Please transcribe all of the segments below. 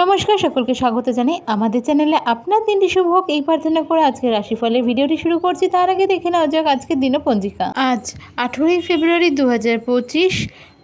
নমস্কার, সকলকে স্বাগত জানাই আমাদের চ্যানেলে। আপনার দিনটি শুভ হোক, এই প্রার্থনা করে আজকে রাশিফলের ভিডিওটি শুরু করছি। তার আগে দেখে নেওয়া যাক আজকের দিনপঞ্জিকা। আজ আঠেরোই ফেব্রুয়ারি দু হাজার পঁচিশ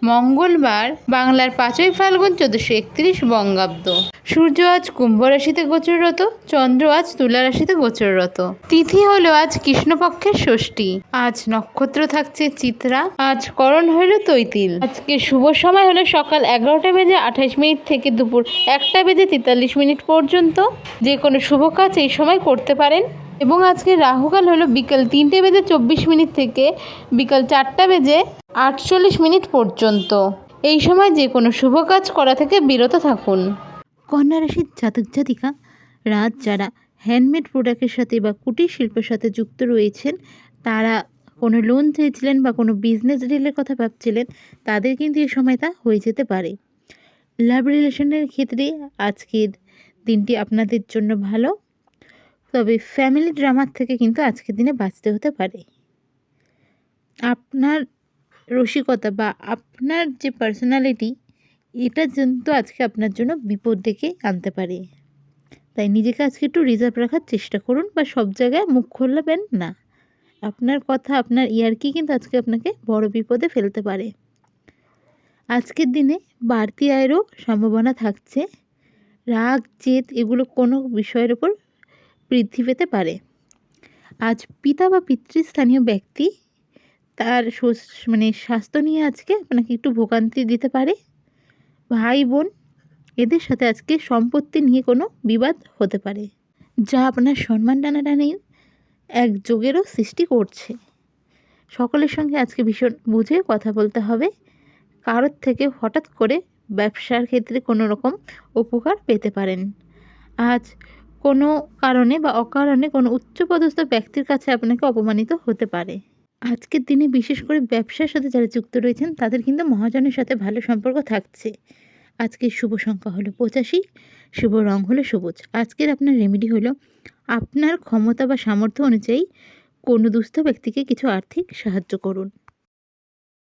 মঙ্গলবার বাংলার পাঁচই ফাল্গুন চোদ্দোশো একত্রিশ বঙ্গাব্দ। সূর্য আজ কুম্ভ রাশিতে গোচররত চন্দ্র আজ তুলা রাশিতে গোচররত তিথি হলো আজ কৃষ্ণপক্ষের ষষ্ঠী। আজ নক্ষত্র থাকছে চিত্রা, আজ করণ হলো তৈতিল। আজকে শুভ সময় হলো সকাল এগারোটা বেজে আঠাশ মিনিট থেকে দুপুর একটা বেজে তেতাল্লিশ মিনিট পর্যন্ত। যে কোনো শুভ কাজ এই সময় করতে পারেন। এবং আজকে রাহুকাল হলো বিকাল তিনটে বেজে চব্বিশ মিনিট থেকে বিকাল চারটা বেজে আটচল্লিশ মিনিট পর্যন্ত। এই সময় যে কোনো শুভ কাজ করা থেকে বিরত থাকুন। কন্যা রাশির জাতক জাতিকা রাত যারা হ্যান্ডমেড প্রোডাক্টের সাথে বা কুটির শিল্পের সাথে যুক্ত রয়েছেন, তারা কোনো লোন চেয়েছিলেন বা কোনো বিজনেস ডিলের কথা ভাবছিলেন, তাদের কিন্তু এই সময় তা হয়ে যেতে পারে। লাভ রিলেশনের ক্ষেত্রে আজকের দিনটি আপনাদের জন্য ভালো। তবে ফ্যামিলি ড্রামার থেকে কিন্তু আজকের দিনে বাঁচতে হতে পারে। আপনার রসিকতা বা আপনার যে পার্সোনালিটি এটা কিন্তু আজকে আপনার জন্য বিপদ ডেকে আনতে পারে। তাই নিজেকে আজকে একটু রিজার্ভ রাখার চেষ্টা করুন বা সব জায়গায় মুখ খুলবেন না। আপনার কথা, আপনার ইয়ার্কি কিন্তু আজকে আপনাকে বড় বিপদে ফেলতে পারে। আজকের দিনে বাড়তি আয়েরও সম্ভাবনা থাকছে। রাগ, জেদ এগুলো কোনো বিষয়ের ওপর বৃদ্ধি পেতে পারে। আজ পিতা বা পিতৃস্থানীয় ব্যক্তি তার মানে স্বাস্থ্য নিয়ে আজকে আপনাকে একটু ভোগান্তি দিতে পারে। ভাই, বোন, এদের সাথে আজকে সম্পত্তি নিয়ে কোনো বিবাদ হতে পারে, যা আপনার সম্মান টানাটানির এক যোগেরও সৃষ্টি করছে। সকলের সঙ্গে আজকে ভীষণ বুঝে কথা বলতে হবে। কারোর থেকে হঠাৎ করে ব্যবসার ক্ষেত্রে কোনো রকম উপকার পেতে পারেন। আজ কোনো কারণে বা অকারণে কোনো উচ্চপদস্থ ব্যক্তির কাছে আপনাকে অপমানিত হতে পারে। আজকের দিনে বিশেষ করে ব্যবসার সাথে যারা যুক্ত রয়েছেন, তাদের কিন্তু মহাজনের সাথে ভালো সম্পর্ক থাকছে। আজকের শুভ সংখ্যা হলো পঁচাশি, শুভ রং হলো সবুজ। আজকের আপনার রেমেডি হলো আপনার ক্ষমতা বা সামর্থ্য অনুযায়ী কোনো দুস্থ ব্যক্তিকে কিছু আর্থিক সাহায্য করুন।